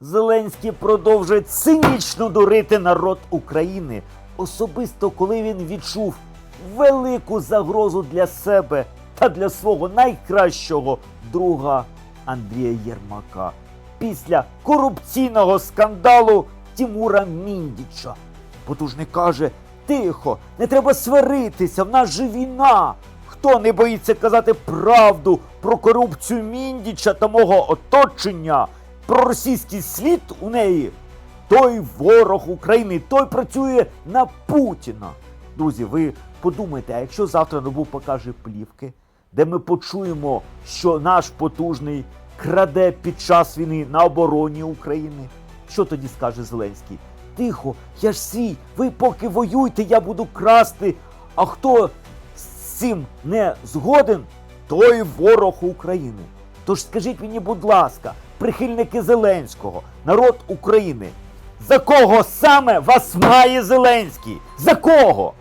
Зеленський продовжує цинічно дурити народ України, особисто коли він відчув велику загрозу для себе та для свого найкращого друга Андрія Єрмака після корупційного скандалу Тімура Міндіча. Потужний каже: тихо, не треба сваритися, в нас же війна. Хто не боїться казати правду про корупцію Міндіча та мого оточення, про російський слід у неї? Той ворог України, той працює на Путіна. Друзі, ви подумайте, а якщо завтра НАБУ покаже плівки, де ми почуємо, що наш потужний краде під час війни на обороні України, що тоді скаже Зеленський? Тихо, я ж свій, ви поки воюйте, я буду красти. А хто з цим не згоден, той ворог України. Тож скажіть мені, будь ласка, прихильники Зеленського, народ України, за кого саме вас має Зеленський? За кого?